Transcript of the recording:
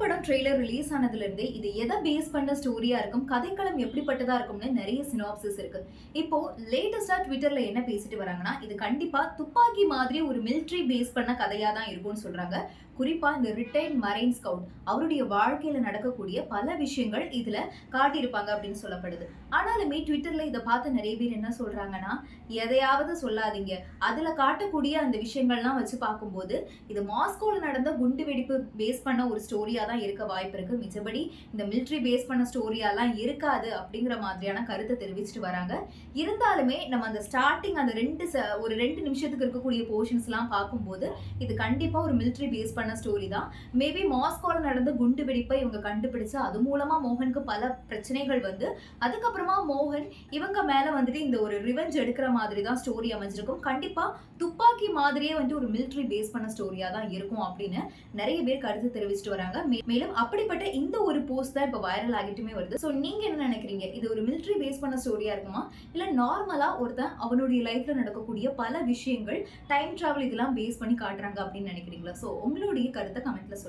படம் trailer release ஆனதுல இருந்தே இது எதை பேஸ் பண்ண ஸ்டோரியா இருக்கும் கதைக்களம் எப்படிப்பட்டதா இருக்கும்னு நிறைய சினாப்சிஸ் இருக்கு. இப்போ லேட்டஸ்டா ட்விட்டர்ல என்ன பேசிட்டு வராங்கன்னா இது கண்டிப்பா துப்பாக்கி மாதிரி ஒரு மிலிட்ரி பேஸ் பண்ண கதையா தான் இருக்கும்னு சொல்றாங்க. குறிப்பா இந்த ரிட்டைர்ட் மரைன் ஸ்கவுட் அவருடைய வாழ்க்கையில நடக்கக்கூடிய பல விஷயங்கள் இதுல காட்டியிருப்பாங்க அப்படின்னு சொல்லப்படுது. ஆனாலுமே ட்விட்டர்ல இதை பார்த்து நிறைய பேர் என்ன சொல்றாங்கன்னா எதையாவது சொல்லாதீங்க. அதுல காட்டக்கூடிய அந்த விஷயங்கள்லாம் வச்சு பார்க்கும்போது இது மாஸ்கோல நடந்த குண்டு வெடிப்பு பேஸ் பண்ண ஒரு ஸ்டோரியா தான் இருக்க வாய்ப்பு இருக்கு. மிச்சபடி இந்த மிலிட்ரி பேஸ் பண்ண ஸ்டோரியாலாம் இருக்காது அப்படிங்கிற மாதிரியான கருத்தை தெரிவிச்சிட்டு வராங்க. இருந்தாலுமே நம்ம அந்த ஸ்டார்டிங் அந்த ரெண்டு ஒரு ரெண்டு நிமிஷத்துக்கு இருக்கக்கூடிய போர்ஷன்ஸ்லாம் பார்க்கும்போது இது கண்டிப்பாக ஒரு மிலிட்ரி பேஸ் பண்ண ஸ்டோரி தான். மேபி மாஸ்கோல நடந்த குண்டு வெடிப்பை இவங்க கண்டுபிடிச்சு அது மூலமாக மோகனுக்கு பல பிரச்சனைகள் வந்து அதுக்கப்புறமா மோகன் இவங்க மேலே வந்துட்டு இந்த ஒரு ரிவெஞ்ச் எடுக்கிற மாதிரி தான் ஸ்டோரி அமைஞ்சிருக்கும். கண்டிப்பாக துப்பாக்கி மாதிரியே வந்து ஒரு மிலிட்ரி பேஸ் பண்ண ஸ்டோரியாக தான் இருக்கும் அப்படின்னு நிறைய பேர் கருத்து தெரிவிச்சிட்டு வராங்க. மே- மேலும் அப்படிப்பட்ட இந்த ஒரு போஸ்ட் தான் இப்போ வைரல் ஆகிட்டுமே வருது. ஸோ நீங்க என்ன நினைக்கிறீங்க? இது ஒரு மிலிட்ரி பேஸ் பண்ண ஸ்டோரியா இருக்குமா? இல்ல நார்மலா ஒருத்தன் அவனுடைய லைஃப்ல நடக்கக்கூடிய பல விஷயங்கள் டைம் டிராவல் இதெல்லாம் பேஸ் பண்ணி காட்டுறாங்க அப்படின்னு நினைக்கிறீங்களா? ஸோ உங்களுடைய கருத்தை கமெண்ட்ல சொல்லுங்க.